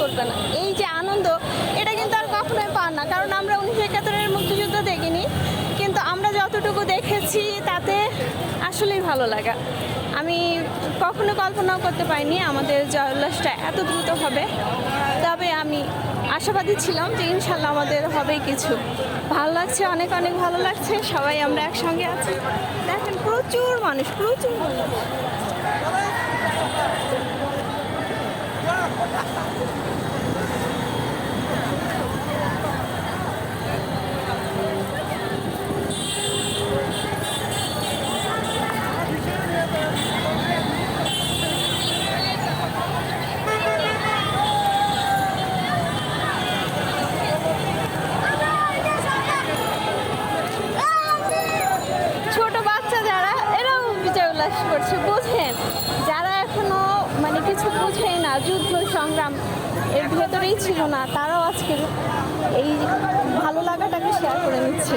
করবে না। এই যে আনন্দ, এটা কিন্তু আর কখনোই পান না। কারণ আমরা উনিশশো একাত্তরের মুক্তিযুদ্ধ দেখিনি, কিন্তু আমরা যতটুকু দেখেছি, তাতে আসলেই ভালো লাগা। আমি কখনো কল্পনাও করতে পারিনি আমাদের জয় উল্লাসটা এত দ্রুত হবে। তবে আমি আশাবাদী ছিলাম যে ইনশাল্লাহ আমাদের হবেই কিছু। ভালো লাগছে, অনেক অনেক ভালো লাগছে। সবাই আমরা একসঙ্গে আছি। দেখেন, প্রচুর মানুষ প্রচুর মানুষ। করছে বোঝেন। যারা এখনও মানে কিছু বোঝেই না যুদ্ধ সংগ্রাম এর ভেতরেই ছিল না তারাও আজকে এই ভালো লাগাটাকে শেয়ার করে নিচ্ছে।